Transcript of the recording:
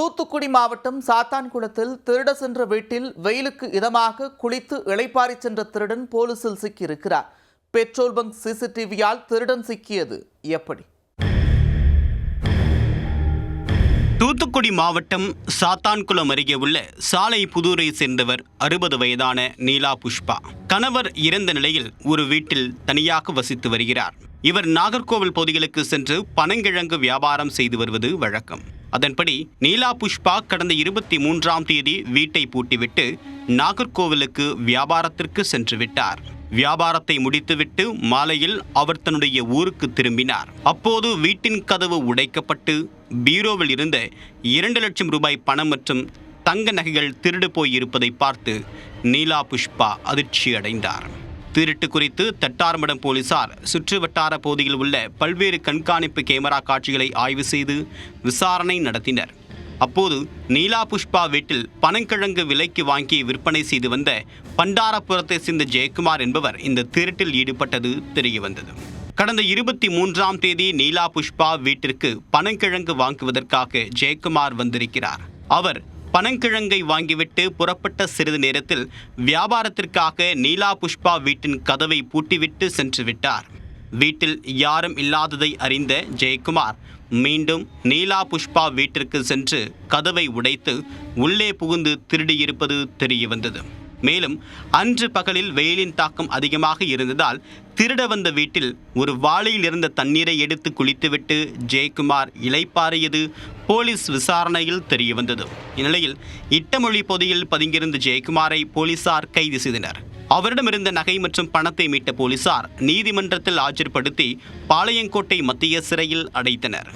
தூத்துக்குடி மாவட்டம் சாத்தான்குளத்தில் திருட சென்ற வீட்டில் வெயிலுக்கு இதமாக குளித்து இளைப்பாரி சென்ற திருடன் போலீசில் சிக்கியிருக்கிறார். பெட்ரோல் பங்க் சிசிடிவியால் திருடன் சிக்கியது எப்படி? தூத்துக்குடி மாவட்டம் சாத்தான்குளம் அருகே உள்ள சாலை புதூரை சேர்ந்தவர் அறுபது வயதான நீலா புஷ்பா. கணவர் இறந்த நிலையில் ஒரு வீட்டில் தனியாக வசித்து வருகிறார். இவர் நாகர்கோவில் பகுதிகளுக்கு சென்று பனங்கிழங்கு வியாபாரம் செய்து வருவது வழக்கம். அதன்படி நீலா புஷ்பா கடந்த இருபத்தி மூன்றாம் தேதி வீட்டை பூட்டிவிட்டு நாகர்கோவிலுக்கு வியாபாரத்திற்கு சென்று விட்டார். வியாபாரத்தை முடித்துவிட்டு மாலையில் அவர் தன்னுடைய ஊருக்கு திரும்பினார். அப்போது வீட்டின் கதவு உடைக்கப்பட்டு பீரோவில் இருந்த இரண்டு லட்சம் ரூபாய் பணம் மற்றும் தங்க நகைகள் திருடு போய் இருப்பதை பார்த்து நீலா புஷ்பா அதிர்ச்சி அடைந்தார் திருட்டு குறித்து தட்டார்மடம் போலீசார் சுற்று வட்டார பகுதியில் உள்ள பல்வேறு கண்காணிப்பு கேமரா காட்சிகளை ஆய்வு செய்து விசாரணை நடத்தினர். அப்போது நீலா புஷ்பா வீட்டில் பனங்கிழங்கு விலைக்கு வாங்கி விற்பனை செய்து வந்த பண்டாரப்புரத்தை சேர்ந்த ஜெயக்குமார் என்பவர் இந்த திருட்டில் ஈடுபட்டது தெரியவந்தது. கடந்த இருபத்தி மூன்றாம் தேதி நீலா புஷ்பா வீட்டிற்கு பனங்கிழங்கு வாங்குவதற்காக ஜெயக்குமார் வந்திருக்கிறார். அவர் பனங்கிழங்கை வாங்கிவிட்டு புறப்பட்ட சிறிது நேரத்தில் வியாபாரத்திற்காக நீலா புஷ்பா வீட்டின் கதவை பூட்டிவிட்டு சென்று விட்டார். வீட்டில் யாரும் இல்லாததை அறிந்த ஜெயக்குமார் மீண்டும் நீலா புஷ்பா வீட்டிற்கு சென்று கதவை உடைத்து உள்ளே புகுந்து திருடியிருப்பது தெரியவந்தது. மேலும் அன்று பகலில் வெயிலின் தாக்கம் அதிகமாக இருந்ததால் திருட வந்த வீட்டில் ஒரு வாளியில் இருந்த தண்ணீரை எடுத்து குளித்துவிட்டு ஜெயக்குமார் இலைப்பாறியது போலீஸ் விசாரணையில் தெரியவந்தது. இந்நிலையில் இட்டமொழி பொதியில் பதுங்கியிருந்த ஜெயக்குமாரை போலீசார் கைது செய்தனர். அவரிடமிருந்த நகை மற்றும் பணத்தை மீட்ட போலீசார் நீதிமன்றத்தில் ஆஜர்படுத்தி பாளையங்கோட்டை மத்திய சிறையில் அடைத்தனர்.